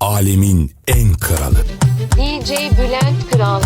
alemin en kralı. DJ Bülent Kral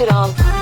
Kral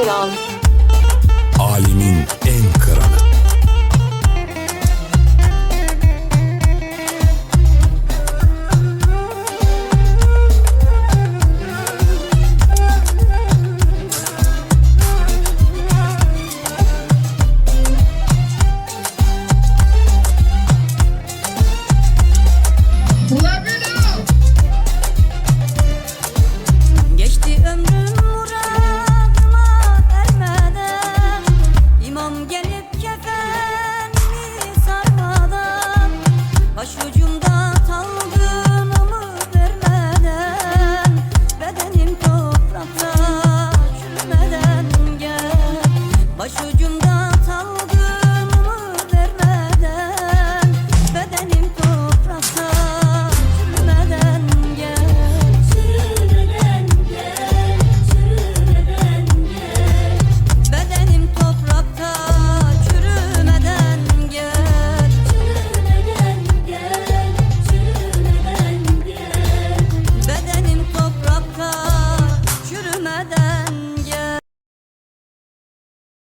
it on.